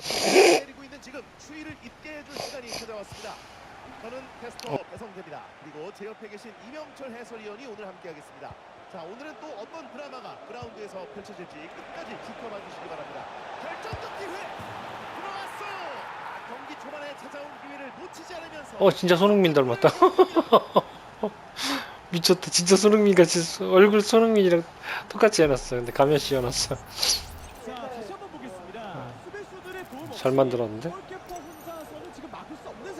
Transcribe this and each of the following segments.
때리고 있는 지금 추위를 잊게 해줄 시간이 찾아왔습니다. 저는 캐스터 어. 배성재입니다. 그리고 제 옆에 계신 이명철 해설위원이 오늘 함께하겠습니다. 자 오늘은 또 어떤 드라마가 그라운드에서 펼쳐질지 끝까지 지켜봐 주시기 바랍니다. 결정적 기회 들어왔어요. 아, 경기 초반에 찾아온 기회를 놓치지 않으면서 어 진짜 손흥민 닮았다. 미쳤다. 진짜 손흥민 같이 소- 얼굴 손흥민이랑 똑같이 해놨어. 근데 가면 씌워놨어. 잘 만들었는데?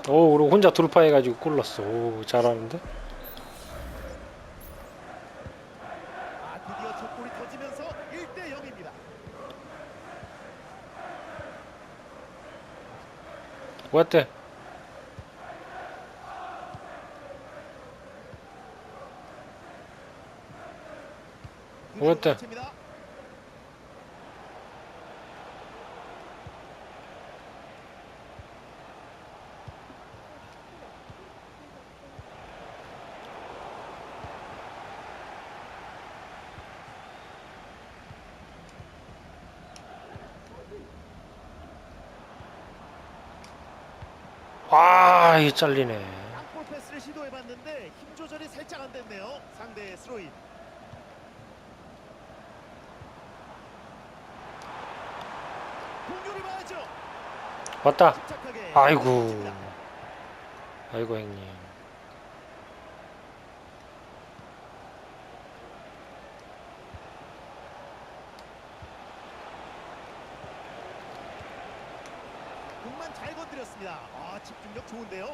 오, 그리고 혼자 돌파해가지고 골 넣었어. 오, 잘하는데? 아 1대 0입니다. 뭐였대? 아, 이게 잘리네. 땅볼 패스를 시도해봤는데 힘 조절이 살짝 안 됐네요. 상대의 스로인. 공격을 봐야죠. 왔다. 아이고. 아이고, 형님. 공만 잘 건드렸습니다. 아 집중력 좋은데요.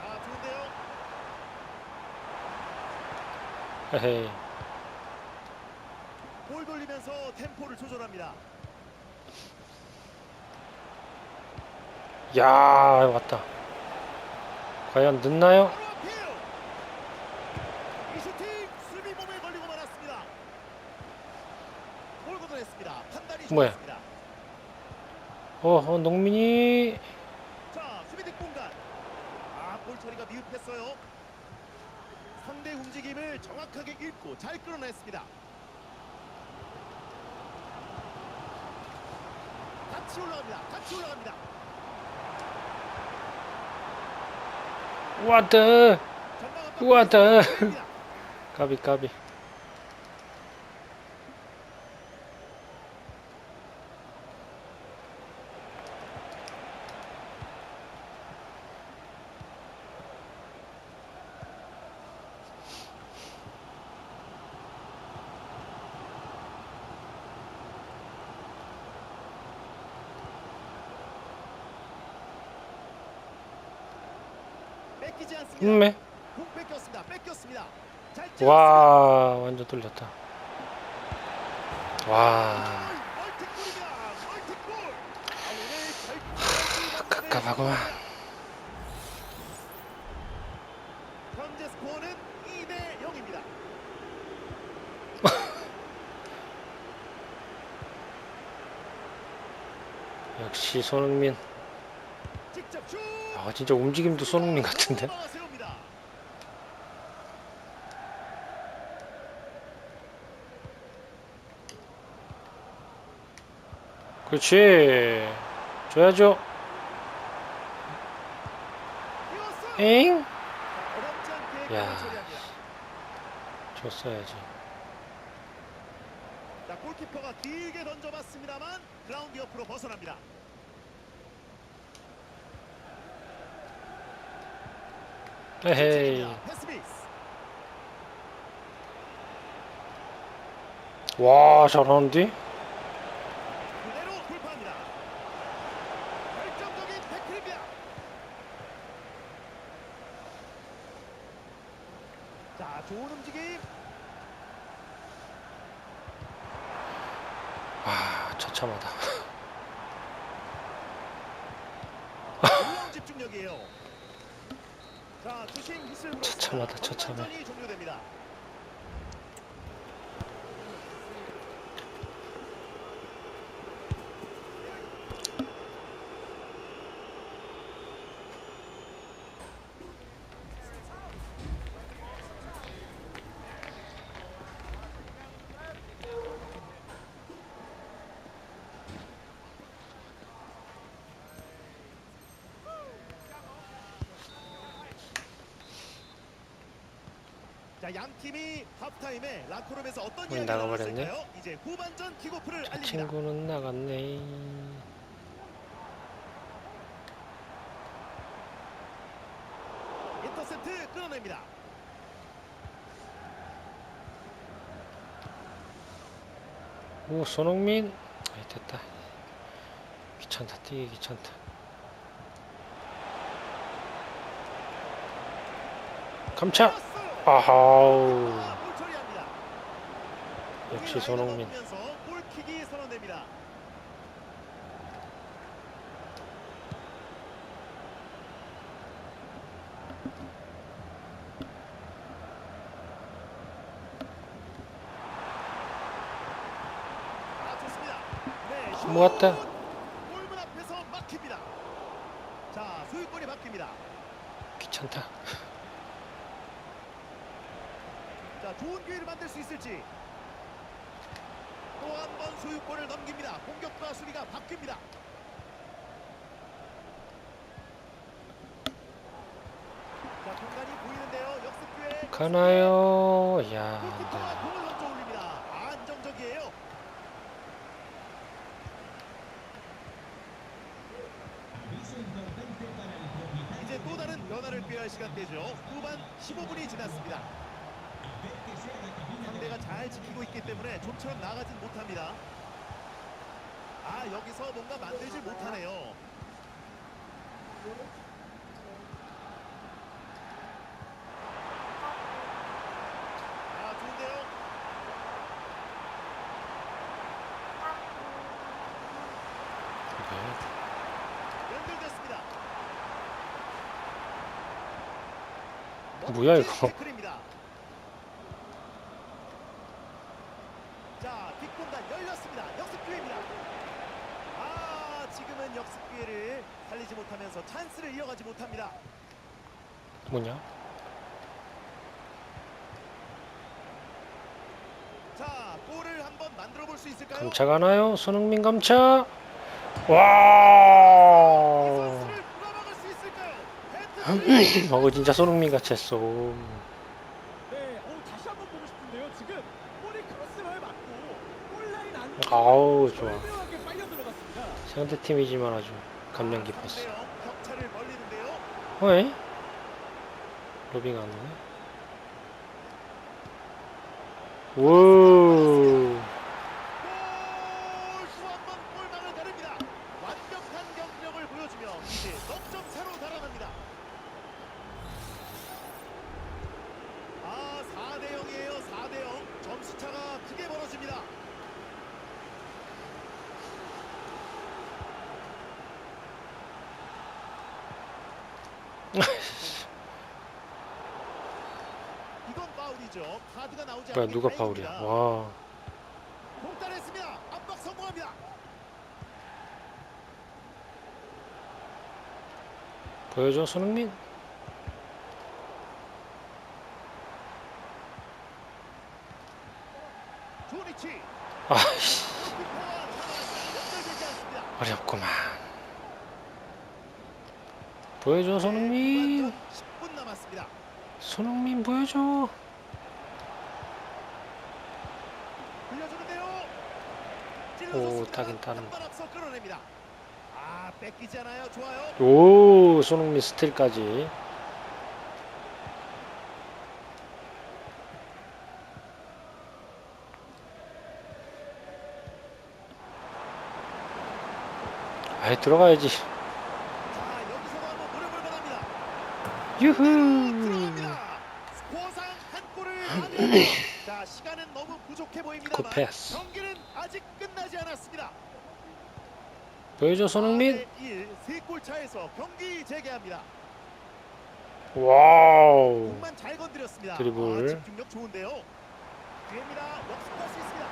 아 좋은데요. 헤헤이. 볼 돌리면서 템포를 조절합니다. 야, 왔다. 과연 늦나요? 바로 앞이에요. 이 슈팅 수비 몸에 걸리고 말았습니다. 볼 걷어냈습니다. 판단이 뭐야? 좋았습니다. 어, 어, 농민이. 자 수비 득 공간. 아 볼 처리가 미흡했어요. 상대 움직임을 정확하게 읽고 잘 끌어냈습니다. 같이 올라갑니다. 같이 올라갑니다. 왔다. 왔다. 까비, 까비. 뺏기지 않습니다. 음메. 공 뺏겼습니다. 뺏겼습니다. 잘 와, 완전 뚫렸다. 와. 멀티골. 아, 오늘 깝깝하구만. 현재 스코어는 2대 0입니다. 역시 손흥민. 아, 진짜 움직임도 손흥민 같은데? 세웁니다. 그렇지. 줘야죠. 엥? 야. 줬어야지. 자, 골키퍼가 길게 던져봤습니다만 그라운드 옆으로 벗어납니다. 에헤이. 와, 잘하는데? 자, 좋은 움직임. 아, 처참하다. 집중력이에요. 처참하다, 처참해. 전반전이 종료됩니다. 자, 양 팀이 하프타임에 라커룸에서 어떤 문이 이야기가 나가버렸네. 나왔을까요? 이제 후반전 킥오프를 저 알립니다. 친구는 나갔네. 인터셉트 끊어냅니다. 오 손흥민. 아이 됐다. 귀찮다 뛰기 귀찮다. 감차. 아하우. 아. 역시 손흥민. 골킥이 선언됩니다. 모았다. 골문 앞에서 막힙니다. 자, 소유권이 바뀝니다. 귀찮다. 자, 좋은 기회를 만들 수 있을지. 또 한 번 소유권을 넘깁니다. 공격과 수비가 바뀝니다. 자, 공간이 보이는데요. 역습 기회. 가나요? 야. 골키퍼가 네. 공을 먼저 올립니다. 아, 안정적이에요. 이제 또 다른 변화를 꾀할 시간대죠. 후반 15분이 지났습니다. 상대가 잘 지키고 있기 때문에 좀처럼 나가진 못합니다. 아 여기서 뭔가 만들질 못하네요. 아 좋은데요. 연결됐습니다. 뭐야, 이거. 태클입니다. 자, 뒷공간 열렸습니다. 역습 기회입니다. 아, 지금은 역습 기회를 살리지 못하면서 찬스를 이어가지 못합니다. 뭐냐? 감차 가나요? 손흥민 감차. 이 와. 어 진짜 손흥민 같이 했어. 아우 좋아. 상대 팀이지만 아주 감명 깊었어. 3대 0, 격차를 벌리는데요. 왜? 로빙 안 오네. 우. 골! 또한번 골망을 가릅니다. 완벽한 경력을 보여주며 이제 넉점 차로 달아납니다. 아, 4대 0이에요. 4대 0. 점수 차가 크게 벌어집니다. 이건 파울이죠. 카드가 나오지 않기 누가 파울이야? 와. 공단했습니다. 압박 성공합니다. 보여줘 손흥민. 않습니다. 어렵구만. 보여줘 손흥민. 후반전 10분 남았습니다. 손흥민 보여줘. 흘려주는데요. 오. 따긴 따는 앞서 끌어냅니다. 아 뺏기지 않아요. 좋아요. 오 손흥민 스틸까지. 아이 들어가야지. 자 여기서도 한번 노력을 바랍니다. 유후. 들어갑니다. 스코어상 한 골을 만들고 자 시간은 너무 부족해 보입니다만 굿패스. 경기는 아직 끝나지 않았습니다. 보여줘 손흥민. 1세골 차에서 경기 재개합니다. 와우. 공만 잘 건드렸습니다. 드리블. 아, 집중력 좋은데요. 기회입니다. 역습할 수 있습니다.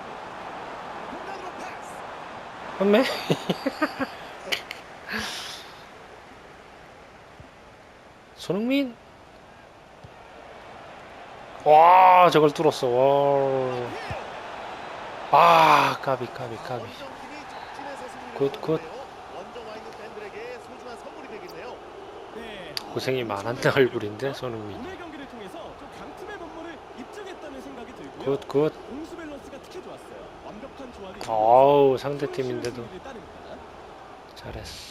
공간으로 패스. 한매. 손흥민. 와 저걸 뚫었어. 와. 아 까비 까비 까비. 원정팀이 적진에서 승리를 굿, 굿. 거뒀는데요. 원정 와 있는 팬들에게 소중한 선물이 되겠네요. 네. 고생이 많았던 얼굴인데 손흥민. 오늘 경기를 통해서 좀 강팀의 면모를 입 좋았고요. 굿, 굿. 공수 밸런스가 특히 좋았어요. 완벽한 조합이 어우, 이루어져서 상대 팀인데도 승리를 따냅니다. 잘했어.